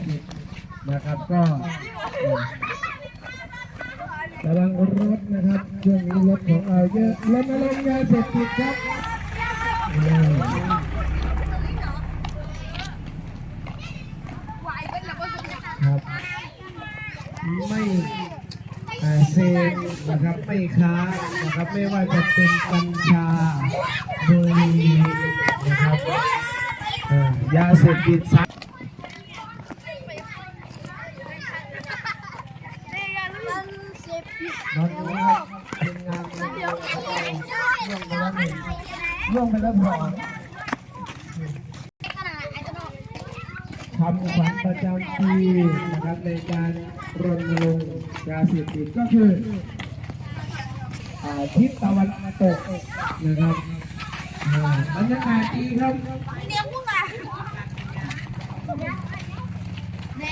ติดนะครับ ก็เอ่อระวังรถนะครับช่วงนี้รถของเราเยอะรณรงค์ยาเสพติดครับครับไม่เอ่อเสพนะครับไม่ค้านะครับไม่ว่าจะเป็นกัญชาบุหรี่นะครับเอ่อยาเสพติด สารตอนนี้ครับเป็นงานล่วงไปแล้วหนึ่งล่วงไปแล้วสอทำขวัญประจำปีนะครับในการรณรงค์ยาเสพติดก็คืออาทิศตะวันตกนะครับบรรยากาศดีครับ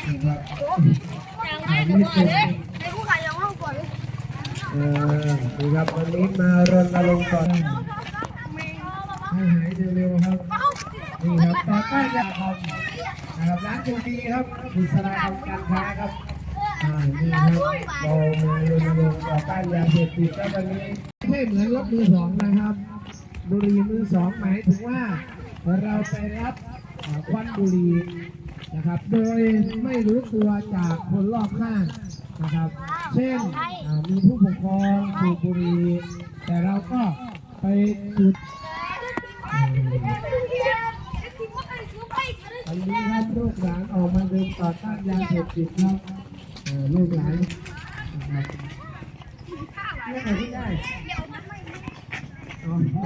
นะครับอ่านี่เป็นเออดี ครับวันนี้มารณรงค์ก่อนให้หายเร็วๆครับนี่ครับต่อต้านยาครับนะครับร้านจูดีครับบุษราคำการค้าครับอ่านี่ครับเรามารณรงค์ต่อต้านยาเสพติดแล้ววันนี้ไม่เหมือนรถมือสองนะครับบุหรี่มือสองหมายถึงว่าเราไปรับควันบุหรี่ นะครับ โดยไม่รู้ตัวจากคนรอบข้างนะครับ เช่นมีผู้ปกครองสูบบุหรี่แต่เราก็ไปจุดอันนี้ครับลูกหลานออกมาเดินต่อต้านยาเสพติดครับเออลูกหลานนะครับเรื่องอะไรที่ได้